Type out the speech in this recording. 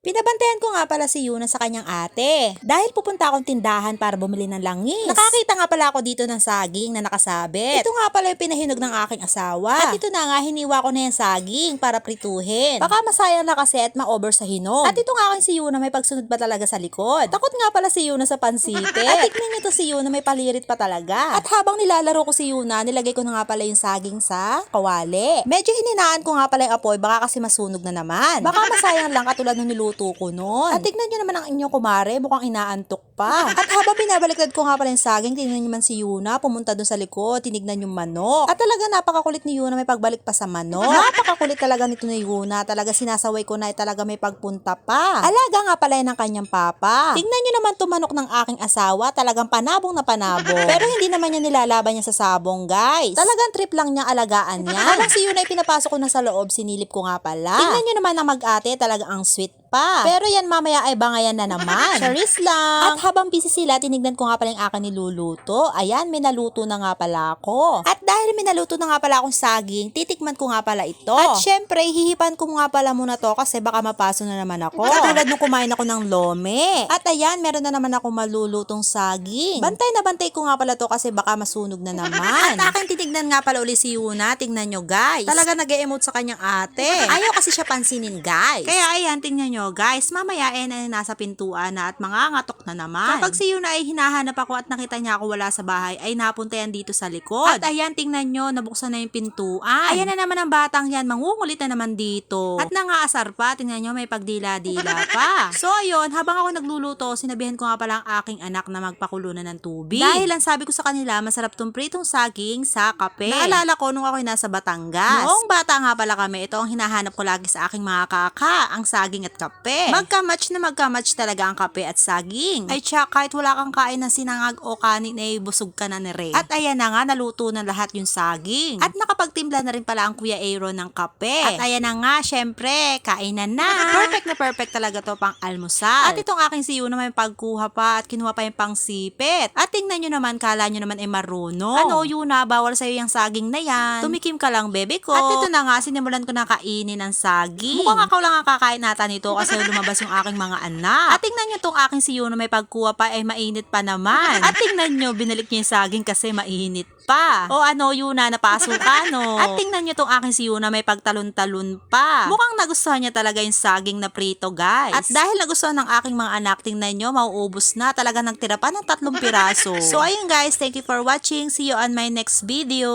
Pinabantayan ko nga pala si Yuna sa kanyang ate. Dahil pupunta akong tindahan para bumili ng langis. Nakakita nga pala ako dito ng saging na nakasabit. Ito nga pala yung pinahinog ng aking asawa. At ito na nga, hiniwa ko na yung saging para prituhin. Baka masayang na kasi at ma-over sa hinog. At ito nga aking si Yuna may pagsunod pa talaga sa likod. Takot nga pala si Yuna sa pansite. at tignan niyo to si Yuna may palirit pa talaga. At habang nilalaro ko si Yuna, nilagay ko na nga pala yung saging sa kawali. Medyo hininaan ko nga pala yung apoy, baka kasi masunog na naman. Baka masayang lang katulad ng niluto ko noon. At tignan nyo naman ang inyong kumare, mukhang inaantok pa. At habang binabaliktad ko nga pala yung saging, tingnan nyo man si Yuna, pumunta doon sa likod, tinignan yung manok. At talaga napakakulit ni Yuna, may pagbalik pa sa manok. Napakakulit talaga nito ni Yuna, talaga sinasaway ko na ay talaga may pagpunta pa. Alaga nga pala yan ng kanyang papa. Tingnan nyo naman tumanok ng aking asawa, talagang panabong na panabong. Pero hindi naman niya nilalaban niya sa sabong, guys. Talagang trip lang niya alagaan niya. Habang si Yuna ay pinapasok ko na sa loob, sinilip ko nga pala. Tingnan nyo naman ang mag-ate, talaga ang sweet pa. Pero yan mamaya ay bangayan na naman. Charis lang. At habang busy sila, tinignan ko nga pala yung akin niluluto. Ayan, may naluto na nga pala ako. At dahil may naluto na nga pala akong saging, titikman ko nga pala ito. At syempre, hihipan ko nga pala muna to kasi baka mapaso na naman ako. Katulad nung kumain ako ng lome. At ayan, meron na naman ako malulutong saging. Bantay na bantay ko nga pala to kasi baka masunog na naman. At aking titignan nga pala uli si Yuna. Tingnan nyo guys. Talaga nag emote sa kanyang ate. Ayaw kasi siya pansinin guys. Kaya ayan, tingnan nyo guys. Mamaya eh na nasa pintuan na at mga ngatok na naman. Kapag si Yuna ay hinahanap ako at nakita niya ako wala sa bahay, ay napunta yan dito sa likod. At ayan, tingnan nyo, nabuksan na yung pintuan. Ayan na naman ang batang yan, mangungulit na naman dito. At nangaasar pa, tingnan nyo, may pagdila-dila pa. So ayun, habang ako nagluluto, sinabihan ko nga pala ang aking anak na magpakulo na ng tubig. Dahil ang sabi ko sa kanila, masarap tong pritong saging sa kape. Naalala ko nung ako'y nasa Batangas. Noong bata nga pala kami, ito ang hinahanap ko lagi sa aking mga kaka, ang saging at kape. Magka-match na magka-match talaga ang kape at saging. Ay tiyak, kahit wala kang kain ng sinangag o kanin, ay busog ka na ni Ray. At ayan na nga, naluto na lahat yung saging. At nakapagtimpla na rin pala ang Kuya Aaron ng kape. At ayan na nga, syempre, kainan na. Perfect na perfect talaga to pang almusal. At itong aking siyo na may pagkuha pa at kinuha pa yung pang sipit. At tingnan nyo naman, kala nyo naman ay marunong. Ano, yun na, bawal sa'yo yung saging na yan. Tumikim ka lang, bebe ko. At ito na nga, sinimulan ko na kainin ang saging. Mukhang ako lang ang kakain nata nito kasi lumabas yung aking mga anak. At tingnan nyo tong aking siyo na may pagkuha pa ay mainit pa naman. At tingnan nyo, binalik niya yung saging kasi mainit pa. O ano, Yuna, napasok ka, no? At tingnan nyo tong aking si Yuna, may pagtalon-talon pa. Mukhang nagustuhan niya talaga yung saging na prito, guys. At dahil nagustuhan ng aking mga anak, tingnan nyo, mauubos na. Talaga nagtira pa ng tatlong piraso. so, ayun guys, thank you for watching. See you on my next video.